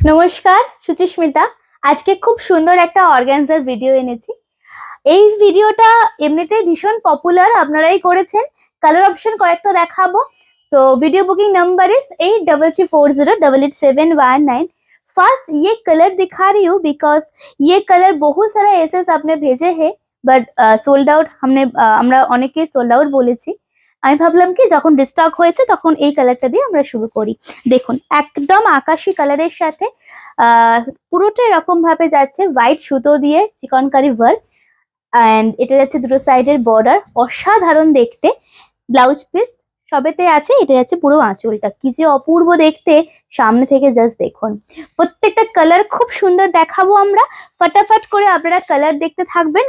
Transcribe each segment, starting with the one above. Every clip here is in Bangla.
নমস্কার সুচিস্মিতা আজকে খুব সুন্দর একটা অর্গানজার ভিডিও এনেছি এই ভিডিওটা এমনিতে ভীষণ পপুলার আপনারাই করেছেন কালার অপশন কয়েকটা দেখাবো तो video booking number is eight double three four zero double eight seven one nine first ये कलर दिखा रही हूँ बिकॉज ये कलर बहुत सारा एसेस आपने भेजे हैं বাট সোল্ড আউট हमने আহ, আমরা অনেকে সোল্ড আউট বলেছি আমি ভাবলাম কি, যখন ডিস্টার্ব হয়েছে তখন এই কালারটা দিয়ে আমরা শুরু করি। দেখুন, একদম আকাশি কালারের সাথে পুরোটা এরকম ভাবে যাচ্ছে হোয়াইট সুতো দিয়ে, চিকনকারি ওয়ার্ক অ্যান্ড এটা যাচ্ছে দুটো সাইডের বর্ডার অসাধারণ দেখতে ব্লাউজ পিস সবেতে আছে এটা আছে পুরো আঁচলটা। কি যে অপূর্ব দেখতে, সামনে থেকে জাস্ট দেখুন। প্রত্যেকটা কালার খুব সুন্দর দেখাবো আমরা। ফটাফট করে আপনারা কালার দেখতে থাকবেন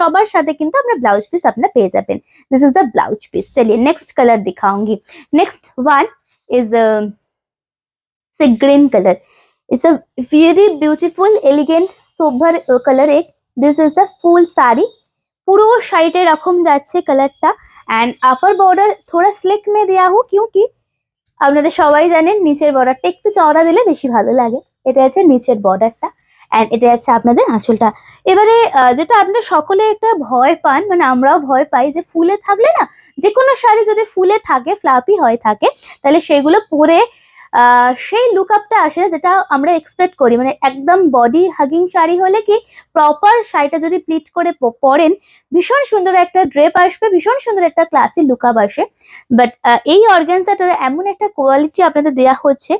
সবার সাথে কিন্তু আমরা ব্লাউজ পিস আপনারা পেয়ে যাবেন। This is the blouse piece চলিয়ে নেক্সট কালার দেখাওঙ্গি। নেক্সট ওয়ান ইজ से green colour it's a very beautiful elegant sober colour एक this is the full sari পুরো শাড়িটা এরকম যাচ্ছে কালারটা অ্যান্ড আপার বর্ডার থোড়া স্লিক মে দেওয়া হোক কিউকি আপনাদের সবাই জানেন, নিচের বর্ডারটা একটু চওড়া দিলে বেশি ভালো লাগে। এটা আছে নিচের বর্ডারটা অ্যান্ড এটা আছে আপনাদের আঁচলটা। এবারে যেটা আপনারা সকলে একটা ভয় পান মানে আমরাও ভয় পাই যে ফুলে থাকলে না যে কোনো শাড়ি যদি ফুলে থাকে ফ্লাপি হয়ে থাকে, তাহলে সেগুলো পরে সেই লুক আপটা আসে যেটা আমরা এক্সপেক্ট করি। মানে একদম বডি হাগিং শাড়ি হলে কি প্রপার শাড়িটা যদি প্লিট করে পরেন, ভীষণ সুন্দর একটা ড্রেপ আসবে, ভীষণ সুন্দর একটা ক্লাসি লুক আপ আসে। বাট এই অর্গানজাটার এমন একটা কোয়ালিটি আপনাদের দেওয়া হচ্ছে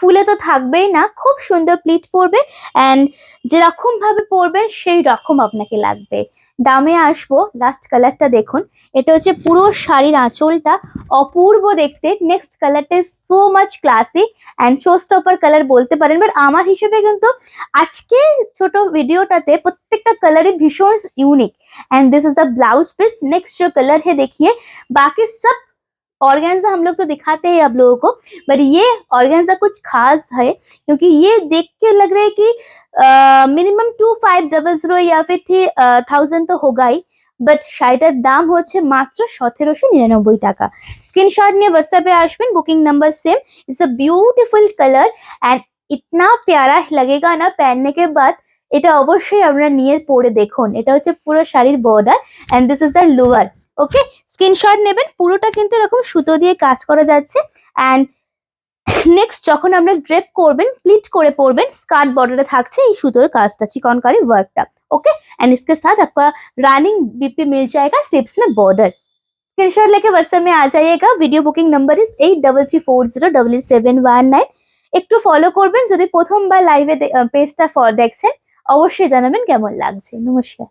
ফুলে তো থাকবেই না খুব সুন্দর প্লিট পড়বে অ্যান্ড যেরকম ভাবে পরবেন সেই রকম আপনাকে লাগবে দামে আসবো লাস্ট কালারটা দেখুন এটা হচ্ছে পুরো শাড়ির আঁচলটা অপূর্ব দেখতে নেক্সট কালারটা so much classy and show stopper colour বলতে পারেন বাট আমার হিসেবে কিন্তু আজকে ছোট ভিডিওটাতে প্রত্যেকটা কালারই ভীষণ unique and this is the blouse piece next जो कलर है देखिए बाकी सब ऑर्गेन्जा हम लोग तो दिखाते हैं आप लोगों को बट ये ऑर्गेन्जा कुछ खास है क्योंकि ये देख के लग रहा है कि minimum two five double zero ইয়া ফির থ্রি থাউজেন্ড তো হোগাই বাট শাড়িটার দাম হচ্ছে মাত্র সতেরোশো নিরানব্বই টাকা স্ক্রিনশট নিয়ে হোয়াটসঅ্যাপে আসবেন booking number same it's a beautiful colour and इतना प्यारा लगेगा ना पहनने के बाद এটা অবশ্যই আপনারা নিয়ে পরে দেখুন এটা হচ্ছে পুরো শাড়ির border and this is the lower okay screenshot নেবেন, পুরোটা কিন্তু এরকম সুতো দিয়ে কাজ করা যাচ্ছে। অ্যান্ড নেক্সট যখন আমরা ড্রেপ করবেন প্লিট করে পরবেন স্কার্ট বর্ডারে থাকছে এই সুতোর কাজটা, চিকনকারি ওয়ার্কটা ওকে অ্যান্ড ইসকে সাথ আপনার রানিং বিপি মিল जाएगा সিপস में বর্ডার স্ক্রিনশট लेके হোয়াটসঅ্যাপ মে আ जाइएगा। Video booking number is eight double three four zero double seven one nine একটু ফলো করবেন, যদি প্রথমবার লাইভে পেজটা দেখছেন, অবশ্যই জানাবেন কেমন লাগছে। নমস্কার।